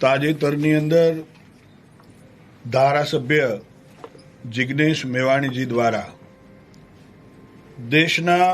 તાજેતરની અંદર ધારાસભ્ય જિગ્નેશ મેવાણીજી દ્વારા દેશના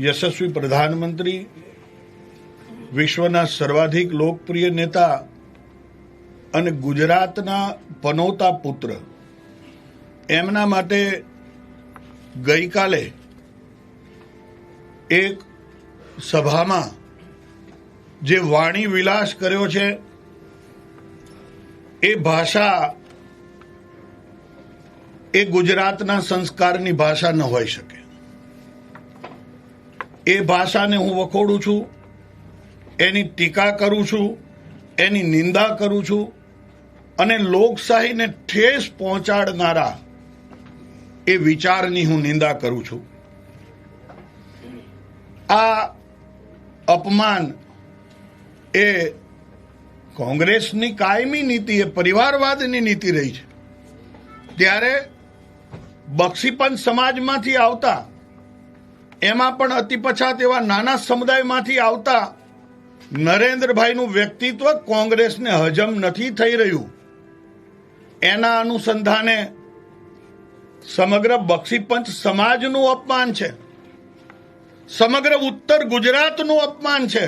યશસ્વી પ્રધાનમંત્રી, વિશ્વના સર્વાધિક લોકપ્રિય નેતા અને ગુજરાતના પનોતા પુત્ર, એમના માટે ગઈકાલે એક સભામાં જે વાણી વિલાસ કર્યો છે એ ભાષા એ ગુજરાતના સંસ્કારની ભાષા ન હોઈ શકે. એ ભાષાને હું વખોડું છું, એની ટીકા કરું છું, એની નિંદા કરું છું, અને લોકશાહીને ઠેસ પહોંચાડનારા એ વિચારની હું નિંદા કરું છું. આ અપમાન એ કોંગ્રેસની કાયમી નીતિ એ પરિવારવાદની નીતિ રહી છે. ત્યારે બક્ષીપંથ સમાજમાંથી આવતા, એમાં પણ અતિ પછાત એવા નાના સમુદાયમાંથી આવતા નરેન્દ્રભાઈનું વ્યક્તિત્વ કોંગ્રેસને હજમ નથી થઈ રહ્યું. એના અનુસંધાને સમગ્ર બક્ષીપંચ સમાજનું અપમાન છે. સમગ્ર ઉત્તર ગુજરાતનું અપમાન છે.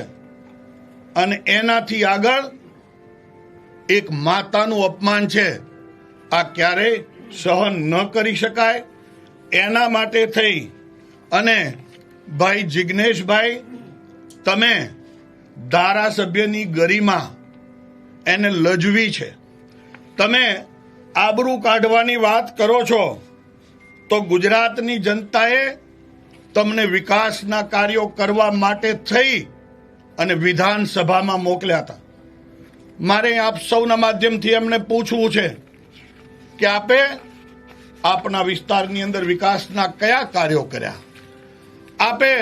અને એનાથી આગળ એક માતાનું અપમાન છે. આ ક્યારેય સહન ન કરી શકાય. એના માટે થઈ. અને ભાઈ જિજ્ઞેશભાઈ તમે ધારાસભ્યની ગરિમા એને લજવી છે. તમે આબરૂ કાઢવાની વાત કરો છો, તો ગુજરાતની જનતાએ તમને વિકાસના કાર્યો કરવા માટે થઈ અને વિધાનસભામાં મોકલ્યા હતા. મારે આપ સૌના માધ્યમથી એમને પૂછવું છે કે આપે આપના વિસ્તારની અંદર વિકાસના કયા કાર્યો કર્યા? આપે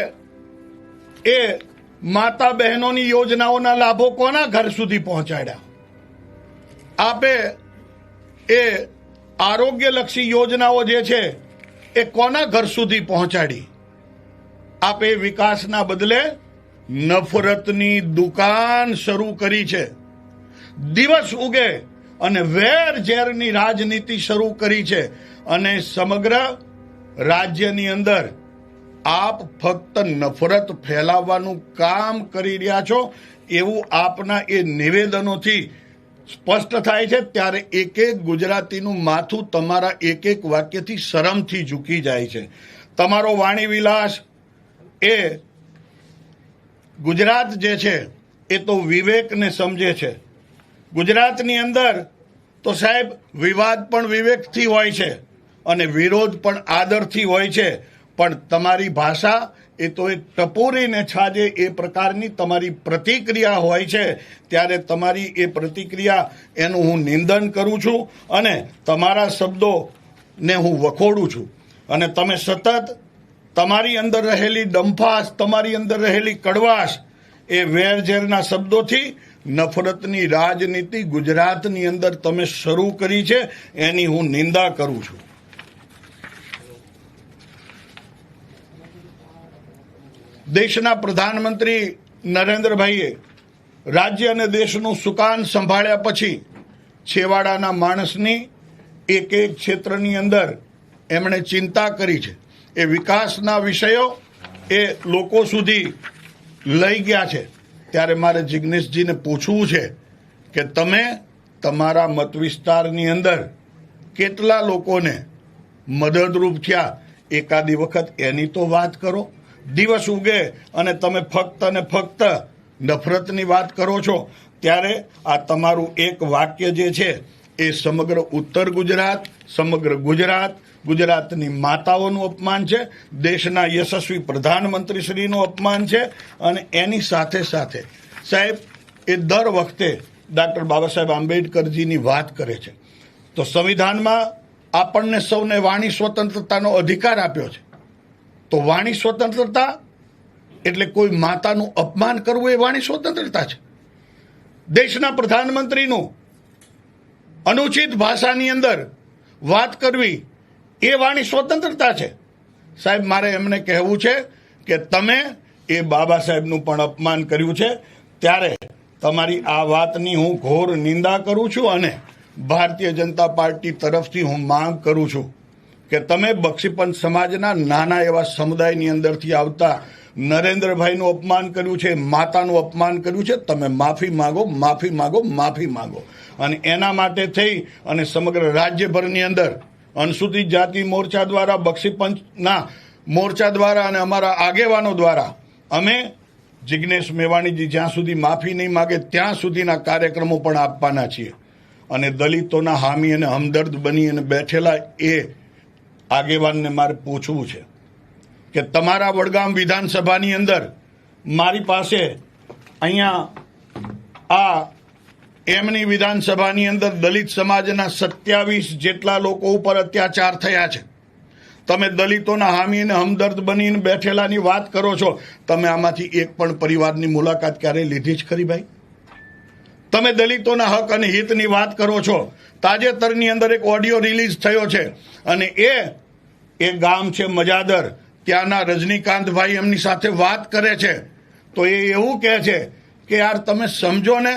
એ માતા બહેનોની યોજનાઓના લાભો કોના ઘર સુધી પહોંચાડ્યા? આપે એ આરોગ્યલક્ષી યોજનાઓ જે છે એ કોના ઘર સુધી પહોંચાડી? આપે વિકાસના બદલે નફરતની દુકાન શરૂ કરી છે. દિવસ ઉગે અને વેર ઝેરની રાજનીતિ શરૂ કરી છે અને સમગ્ર રાજ્યની અંદર આપ ફક્ત નફરત ફેલાવવાનું કામ કરી રહ્યા છો એવું આપના એ નિવેદનોથી સ્પષ્ટ થાય છે. ત્યારે એક એક ગુજરાતીનું માથું તમારા એક એક વાક્યથી શરમથી ઝૂકી જાય છે. તમારો વાણી વિલાસ એ ગુજરાત જે છે, એ તો વિવેકને સમજે છે. ગુજરાતની અંદર તો સાહેબ, વિવાદ પણ વિવેકથી હોય છે અને વિરોધ પણ આદરથી હોય છે. પણ તમારી ભાષા એ તો એક ટપોરીને છાજે એ પ્રકારની તમારી પ્રતિક્રિયા હોય છે. ત્યારે તમારી એ પ્રતિક્રિયા એનું હું નિંદન કરું છું અને તમારા શબ્દોને હું વખોડું છું. અને તમે સતત તમારી અંદર રહેલી ડંફાશ, તમારી અંદર રહેલી કડવાશ એ વેરઝેરના શબ્દોથી નફરતની રાજનીતિ ગુજરાતની અંદર તમે શરૂ કરી છે, એની હું નિંદા કરું છું. દેશના પ્રધાનમંત્રી નરેન્દ્રભાઈએ રાજ્ય અને દેશનું સુકાન સંભાળ્યા પછી છેવાડાના માણસની એક એક ક્ષેત્રની અંદર એમણે ચિંતા કરી છે. એ વિકાસના વિષયો એ લોકો સુધી લઈ ગયા છે. ત્યારે મારે જિગ્નેશજીને પૂછવું છે કે તમે તમારા મત વિસ્તારની અંદર કેટલા લોકોને મદદરૂપ થયા? એકાદી વખત એની તો વાત કરો. દિવસ ઉગે અને તમે ફક્ત અને ફક્ત નફરતની વાત કરો છો. ત્યારે આ તમારું એક વાક્ય જે છે એ સમગ્ર ઉત્તર ગુજરાત, સમગ્ર ગુજરાત ગુજરાતની માતાઓનું અપમાન છે, દેશના યશસ્વી પ્રધાનમંત્રીશ્રીનું અપમાન છે, અને એની સાથે સાથે સાહેબ, એ દર વખતે ડૉક્ટર બાબા સાહેબ આંબેડકરજીની વાત કરે છે. તો સંવિધાનમાં આપણને સૌને વાણી સ્વતંત્રતાનો અધિકાર આપ્યો છે. તો વાણી સ્વતંત્રતા એટલે કોઈ માતાનું અપમાન કરવું એ વાણી સ્વતંત્રતા છે. દેશના પ્રધાનમંત્રીનું અનુચિત ભાષાની અંદર વાત કરવી એ વાણી સ્વતંત્રતા છે. સાહેબ, મારે એમને કહેવું છે કે તમે એ બાબા સાહેબનું પણ અપમાન કર્યું છે. ત્યારે તમારી આ વાતની હું ઘોર નિંદા કરું છું અને ભારતીય જનતા પાર્ટી તરફથી હું માંગ કરું છું કે તમે બક્ષીપંથ સમાજના નાના એવા સમુદાયની અંદરથી આવતા નરેન્દ્રભાઈનું અપમાન કર્યું છે, માતાનું અપમાન કર્યું છે, તમે માફી માંગો માફી માંગો માફી માંગો. અને એના માટે થઈ અને સમગ્ર રાજ્યભરની અંદર અનુસૂચિત જાતિ મોરચા દ્વારા બક્ષીપંચના મોરચા દ્વારા અને અમારા આગેવાનો દ્વારા અમે જિજ્ઞેશ મેવાણીજી જ્યાં સુધી માફી નહીં માગે, ત્યાં સુધીના કાર્યક્રમો પણ આપવાના છીએ. અને દલિતોના હામી અને હમદર્દ બની અને બેઠેલા એ આગેવાનને મારે પૂછવું છે કે તમારા વડગામ વિધાનસભાની અંદર મારી પાસે અહીંયા આ એમની વિધાનસભાની અંદર દલિત સમાજના સત્યાવીસ જેટલા લોકો ઉપર અત્યાચાર થયા છે. તમે દલિતોના હામીને હમદર્દ બનીને બેઠેલાની વાત કરો છો, તમે આમાંથી એક પણ પરિવારની મુલાકાત ક્યારેય લીધી જ ખરી ભાઈ? તમે દલિતોના હક અને હિતની વાત કરો છો, તાજેતરની અંદર એક ઓડિયો રિલીઝ થયો છે અને એ એ ગામ છે મજાદર, ત્યાંના રજનીકાંતભાઈ એમની સાથે વાત કરે છે. તો એ એવું કહે છે કે યાર તમે સમજો ને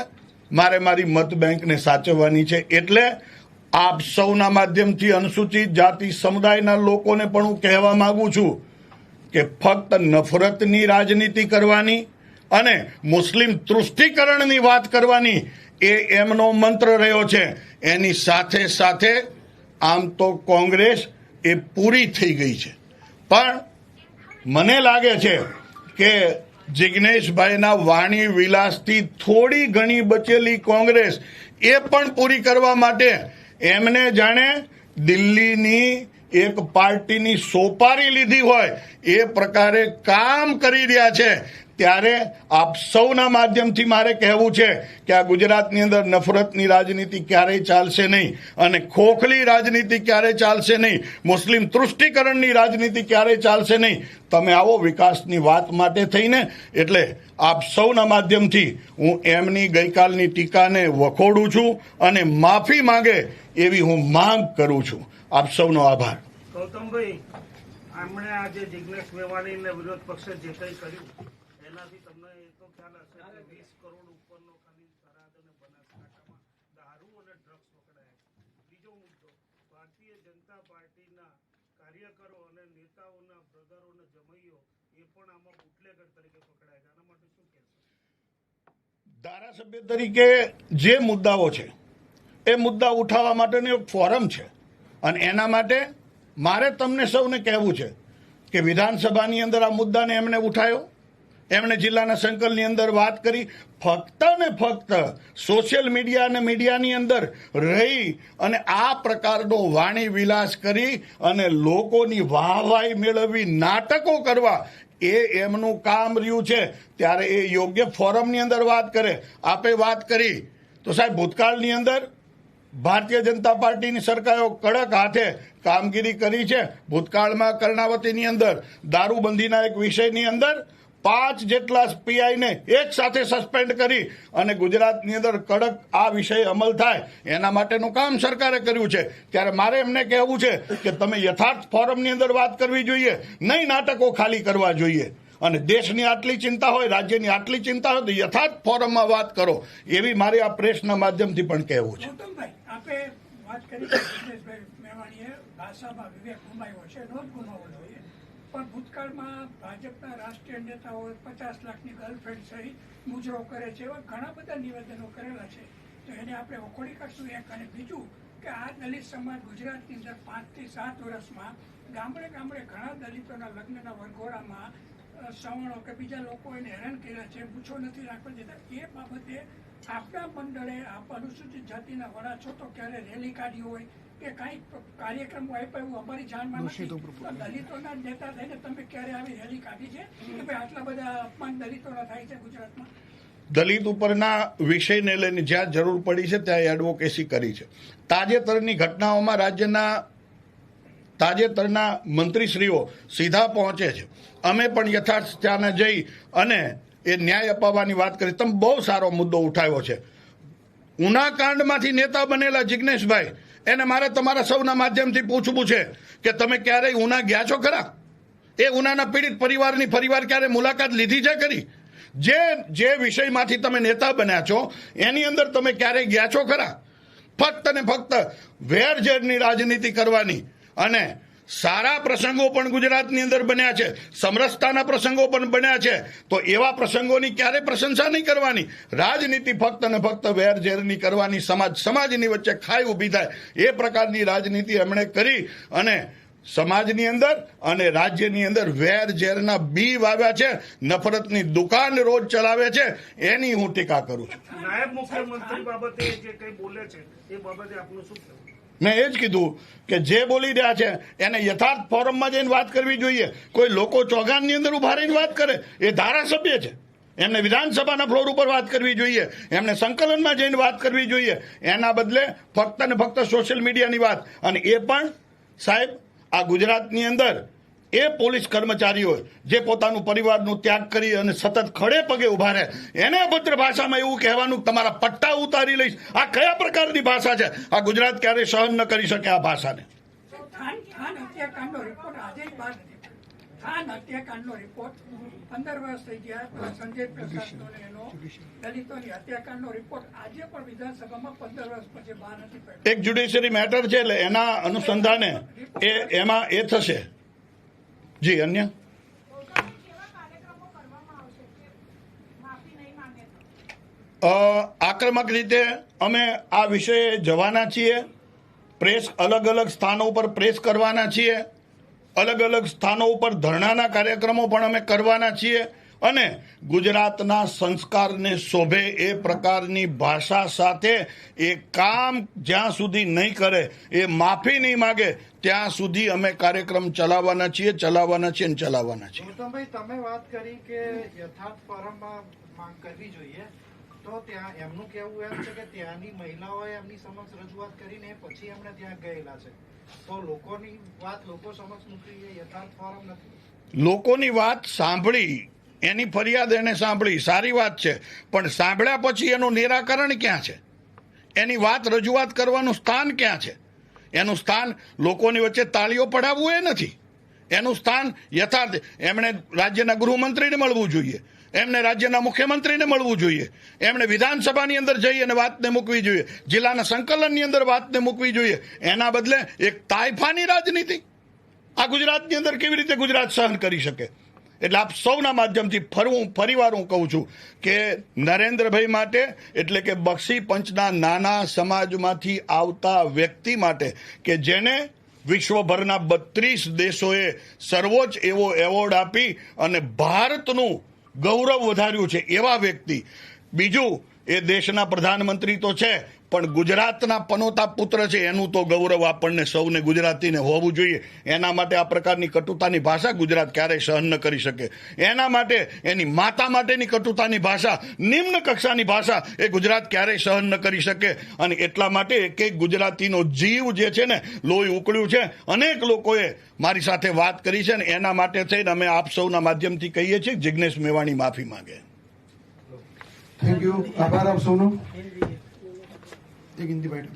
મારે મારી મત બેંકને સાચવવાની છે એટલે આપ સૌના માધ્યમથી અનુસૂચિત જાતિ સમુદાયના લોકોને પણ હું કહેવા માંગુ છું કે ફક્ત નફરતની રાજનીતિ કરવાની અને મુસ્લિમ તૃષ્ટિકરણની વાત કરવાની એ એમનો મંત્ર રહ્યો છે. એની સાથે સાથે આમ તો કોંગ્રેસ એ પૂરી થઈ ગઈ છે. પણ મને લાગે છે કે જિજ્ઞેશભાઈના વાણી વિલાસથી થોડી ઘણી બચેલી કોંગ્રેસ એ પણ પૂરી કરવા માટે એમને જાણે દિલ્હીની એક પાર્ટીની સોપારી લીધી હોય એ પ્રકારે કામ કરી રહ્યા છે. ત્યારે આપ સૌના માધ્યમથી મારે કહેવું છે કે આ ગુજરાતની અંદર નફરતની રાજનીતિ ક્યારેય ચાલશે નહીં અને ખોખલી રાજનીતિ ક્યારેય ચાલશે નહીં. મુસ્લિમ તૃષ્ટિકરણની રાજનીતિ ક્યારેય ચાલશે નહીં. તમે આવો વિકાસની વાત માટે થઈને, એટલે આપ સૌના માધ્યમથી હું એમની ગઈકાલની ટીકાને વખોડું છું અને માફી માંગે એવી હું માંગ કરું છું. આપ સૌનો આભાર. ગૌતમભાઈ આજે જિજ્ઞેશ મેવાણીને વિરોધ પક્ષે જે કંઈ કર્યું એનાથી તમને એ તો ખ્યાલ હશે કે વીસ કરોડ ઉપરનો ખાલી થરાદ અને બનાસકાંઠામાં દારૂ અને ડ્રગ્સ પકડાયા બીજો મુદ્દો ભારતીય જનતા પાર્ટીના કાર્યકરો અને નેતાઓના બ્રદરો જમૈયો એ પણ આમાં બુટલેગર તરીકે પકડાય છે. આના માટે શું કહેશો? ધારાસભ્ય તરીકે જે મુદ્દાઓ છે, એ મુદ્દા ઉઠાવવા માટેનું એક ફોરમ છે. અને એના માટે મારે તમને સૌને કહેવું છે કે વિધાનસભાની અંદર આ મુદ્દાને એમણે ઉઠાયો. એમણે જિલ્લાના સંકલની અંદર વાત કરી, ફક્ત ને ફક્ત સોશિયલ મીડિયા અને મીડિયાની અંદર રહી અને આ પ્રકારનો વાણી વિલાસ કરી અને લોકોની વાહવાઈ મેળવવી, નાટકો કરવા, એ એમનું કામ રહ્યું છે. ત્યારે એ યોગ્ય ફોરમની અંદર વાત કરે. આપે વાત કરી. તો સાહેબ, ભૂતકાળની અંદર ભારતીય જનતા પાર્ટીની સરકારો કડક હાથે કામગીરી કરી છે. ભૂતકાળમાં કર્ણાવતીની અંદર દારૂબંધીના એક વિષયની અંદર પાંચ જેટલા પીઆઈને એક સાથે સસ્પેન્ડ કરી અને ગુજરાતની અંદર કડક આ વિષય અમલ થાય, એના માટેનું કામ સરકારે કર્યું છે. ત્યારે મારે એમને કહેવું છે કે તમે યથાર્થ ફોરમની અંદર વાત કરવી જોઈએ, નહીં નાટકો ખાલી કરવા જોઈએ. અને દેશની આટલી ચિંતા હોય, રાજ્યની આટલી ચિંતા હોય, તો યથાર્થ ફોરમમાં વાત કરો. એવી મારી આ પ્રેસના માધ્યમથી પણ કહેવું છે. આપે વાત કરી ભાષામાં વિવેક છે. પણ ભૂતકાળમાં ભાજપના રાષ્ટ્રીય નેતાઓ પચાસ લાખની ગર્લફ્રેન્ડ સહિત મુજરો કરે છે એવા ઘણા બધા નિવેદનો કરેલા છે. તો એને આપણે વખોડી કાઢશું એક અને બીજું કે આ દલિત સમાજ ગુજરાતની અંદર પાંચથી સાત વર્ષમાં ગામડે ગામડે ઘણા દલિતોના લગ્નના વરઘોડામાં સવર્ણો કે બીજા લોકો એને હેરાન કર્યા છે પૂછો નથી રાખવા દેતા. એ બાબતે આપણા મંડળે અનુસૂચિત જાતિના વડા છો તો ક્યારે રેલી કાઢી હોય કે કાંઈ કાર્યક્રમો આપ્યા એવું અમારી જાણમાં નથી. દલિતોના નેતા થઈને તમે ક્યારે આવી રેલી કાઢી છે? કે ભાઈ આટલા બધા અપમાન દલિતોના થાય છે ગુજરાતમાં? દલિત ઉપરના વિષયને લઈને જ્યાં જરૂર પડી છે ત્યાં એડવોકેસી કરી છે. તાજેતરની ઘટનાઓમાં રાજ્યના તાજેતરના મંત્રીશ્રીઓ સીધા પહોંચે છે. અમે પણ યથાર્થ ત્યાં જઈ અને એ ન્યાય અપાવવાની વાત કરી. તમે બહુ સારો મુદ્દો ઉઠાવ્યો છે. ઉના કાંડમાંથી નેતા બનેલા જિજ્ઞેશભાઈ એને મારે તમારા સૌના માધ્યમથી પૂછવું છે કે તમે ક્યારેય ઉના ગયા છો ખરા? એ ઉનાના પીડિત પરિવારની ફરીવાર ક્યારે મુલાકાત લીધી છે કરી જે જે વિષયમાંથી તમે નેતા બન્યા છો, એની અંદર તમે ક્યારેય ગયા છો ખરા? ફક્ત ને ફક્ત વેરઝેરની રાજનીતિ કરવાની અને સારા પ્રસંગો પણ ગુજરાતની અંદર બન્યા છે, સમરસતાના પ્રસંગો પણ બન્યા છે. તો એવા પ્રસંગોની ક્યારે પ્રશંસા નહીં કરવાની? રાજનીતિ ફક્ત ને ફક્ત વેરઝેરની કરવાની, સમાજ, સમાજની વચ્ચે ખાઈ ઊભી થાય. એ પ્રકારની રાજનીતિ એમણે કરી અને સમાજની અંદર અને રાજ્યની અંદર વેર ઝેરના બી વાવ્યા છે, નફરતની દુકાન રોજ ચલાવે છે. એની હું ટીકા કરું છું. નાયબ મુખ્યમંત્રી બાબતે જે કંઈ બોલે છે, એ બાબતે આપનું શું મેં એ જ કીધું કે જે બોલી રહ્યા છે, એને યથાર્થ ફોરમમાં જઈને વાત કરવી જોઈએ. કોઈ લોકો ચોગાનની અંદર ઊભા રહીને વાત કરે, એ ધારાસભ્ય છે. એમને વિધાનસભાના ફ્લોર ઉપર વાત કરવી જોઈએ. એમને સંકલનમાં જઈને વાત કરવી જોઈએ. એના બદલે ફક્ત ને ફક્ત સોશિયલ મીડિયાની વાત. અને એ પણ સાહેબ, આ ગુજરાતની અંદર એ પોલીસ કર્મચારીઓ જે પોતાનું પરિવારનું ત્યાગ કરી અને સતત ખડે પગે ઊભા રહે એને અભદ્ર ભાષામાં એવું કહેવાનું કે તમારા પટ્ટા ઉતારી લઈશ. આ કયા પ્રકારની ભાષા છે? આ ગુજરાત ક્યારેય સહન ન કરી શકે આ ભાષાને? થાન થાન હત્યાકાંડનો રિપોર્ટ આજે જ બહાર નથી પડ્યો. થાન હત્યાકાંડનો રિપોર્ટ પંદર વર્ષ થઈ ગયા સંજય પ્રસાદનો એનો દલિતોની હત્યાકાંડનો રિપોર્ટ આજે પણ વિધાનસભામાં પંદર વર્ષ પછી બહાર નથી એક જ્યુડિશિયરી મેટર છે એટલે એના અનુસંધાને એ એમાં એ થશે. જી, અન્ય? આક્રમક રીતે અમે આ વિષયે જવાના છીએ. પ્રેસ અલગ અલગ સ્થાનો ઉપર પ્રેસ કરવાના છીએ. અલગ અલગ સ્થાનો ઉપર ધરણાના કાર્યક્રમો પણ અમે કરવાના છીએ. અને ગુજરાતના સંસ્કારને શોભે એ પ્રકારની ભાષા સાથે એ કામ જ્યાં સુધી નહીં કરે એ માફી નહીં માગે ત્યાં સુધી અમે કાર્યક્રમ ચલાવવાના છીએ ચલાવવાના છીએ અને ચલાવવાના છીએ. તમે વાત કરી કે યથાર્થ ફોરમમાં માંગ કરવી જોઈએ તો ત્યાં એમનું કહેવું એમ છે કે ત્યાંની મહિલાઓએ એમની સમક્ષ રજૂઆત કરીને પછી એમણે ત્યાં ગયેલા છે. તો લોકોની વાત લોકો સમક્ષ મૂકી એ યથાર્થ ફોરમ નથી. લોકોની વાત સાંભળી એની ફરિયાદ એને સાંભળી. સારી વાત છે. પણ સાંભળ્યા પછી એનું નિરાકરણ ક્યાં છે? એની વાત રજૂઆત કરવાનું સ્થાન ક્યાં છે? એનું સ્થાન લોકોની વચ્ચે તાળીઓ પડાવવું એ નથી. એનું સ્થાન યથાર્થ એમણે રાજ્યના ગૃહમંત્રીને મળવું જોઈએ. એમને રાજ્યના મુખ્યમંત્રીને મળવું જોઈએ. એમણે વિધાનસભાની અંદર જઈ અને વાતને મૂકવી જોઈએ. જિલ્લાના સંકલનની અંદર વાતને મૂકવી જોઈએ. એના બદલે એક તાઇફાની રાજનીતિ આ ગુજરાતની અંદર કેવી રીતે ગુજરાત સહન કરી શકે? એટલે આપ સૌના માધ્યમથી ફરવું ફરીવાર હું કહું છું કે નરેન્દ્રભાઈ માટે એટલે કે બક્ષી પંચના નાના સમાજમાંથી આવતા વ્યક્તિ માટે કે જેને વિશ્વભરના બત્રીસ દેશોએ સર્વોચ્ચ એવો એવોર્ડ આપી અને ભારતનું ગૌરવ વધાર્યું છે એવા વ્યક્તિ. બીજું, એ દેશના પ્રધાનમંત્રી તો છે પણ ગુજરાતના પનોતા પુત્ર છે, એનું તો ગૌરવ આપણને સૌને ગુજરાતીને હોવું જોઈએ. એના માટે આ પ્રકારની કટુતાની ભાષા ગુજરાત ક્યારેય સહન ન કરી શકે. એના માટે, એની માતા માટેની કટુતાની ભાષા, નિમ્ન કક્ષાની ભાષા એ ગુજરાત ક્યારેય સહન ન કરી શકે. અને એટલા માટે એક એક ગુજરાતીનો જીવ જે છે ને, લોહી ઉકળ્યું છે. અનેક લોકોએ મારી સાથે વાત કરી છે ને, એના માટે થઈને અમે આપ સૌના માધ્યમથી કહીએ છીએ જિજ્ઞેશ મેવાણી માફી માંગે. થેન્ક યુ આભાર આપ સૌનો. लेकिन डिवाइड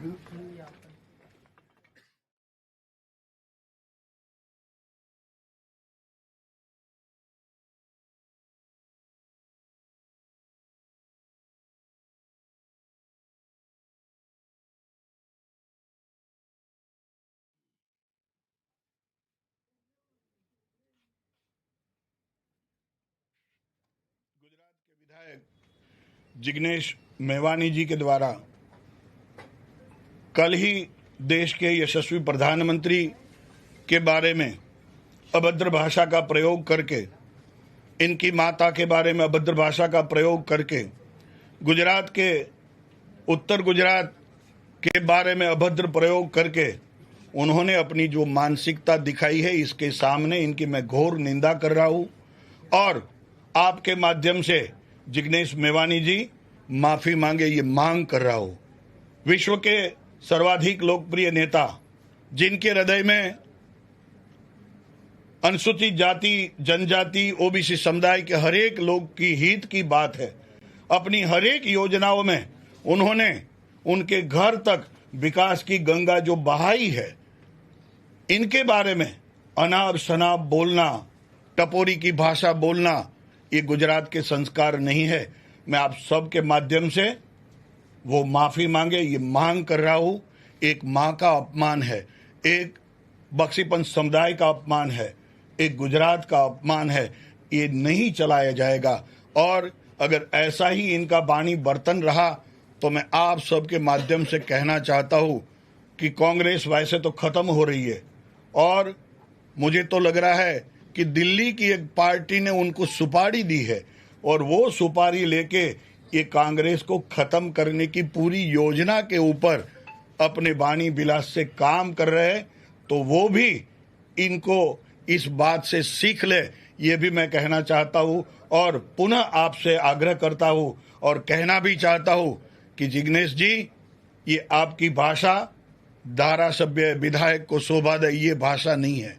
विधायक जिग्नेश मेवानी जी के द्वारा कल ही देश के यशस्वी प्रधानमंत्री के बारे में अभद्र भाषा का प्रयोग करके, इनकी माता के बारे में अभद्र भाषा का प्रयोग करके, गुजरात के, उत्तर गुजरात के बारे में अभद्र प्रयोग करके उन्होंने अपनी जो मानसिकता दिखाई है, इसके सामने इनकी मैं घोर निंदा कर रहा हूँ। और आपके माध्यम से जिग्नेश मेवानी जी माफ़ी मांगे, ये मांग कर रहा हूँ। विश्व के सर्वाधिक लोकप्रिय नेता, जिनके हृदय में अनुसूचित जाति, जनजाति, ओबीसी समुदाय के हरेक लोग की हित की बात है। अपनी हरेक योजनाओं में उन्होंने उनके घर तक विकास की गंगा जो बहाई है, इनके बारे में अनाब शनाब बोलना, टपोरी की भाषा बोलना, ये गुजरात के संस्कार नहीं है। मैं आप सबके माध्यम से वो माफ़ी मांगे, ये मांग कर रहा हूँ, एक माँ का अपमान है, एक बक्सीपंथ समुदाय का अपमान है, एक गुजरात का अपमान है, ये नहीं चलाया जाएगा। और अगर ऐसा ही इनका बाणी बर्तन रहा तो मैं आप सबके माध्यम से कहना चाहता हूँ कि कांग्रेस वैसे तो खत्म हो रही है। और मुझे तो लग रहा है कि दिल्ली की एक पार्टी ने उनको सुपारी दी है, और वो सुपारी लेके ये कांग्रेस को खत्म करने की पूरी योजना के ऊपर अपने बाणी बिलास से काम कर रहे तो वो भी इनको इस बात से सीख ले, ये भी मैं कहना चाहता हूँ और पुनः आपसे आग्रह करता हूँ और कहना भी चाहता हूँ कि जिग्नेश जी, ये आपकी भाषा धारा सभ्य विधायक को शोभा दे, ये भाषा नहीं है।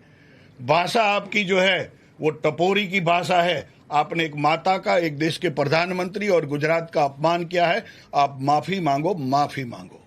भाषा आपकी जो है, वो टपोरी की भाषा है आपने एक माता का एक देश के प्रधानमंत्री और गुजरात का अपमान किया है आप माफी मांगो माफी मांगो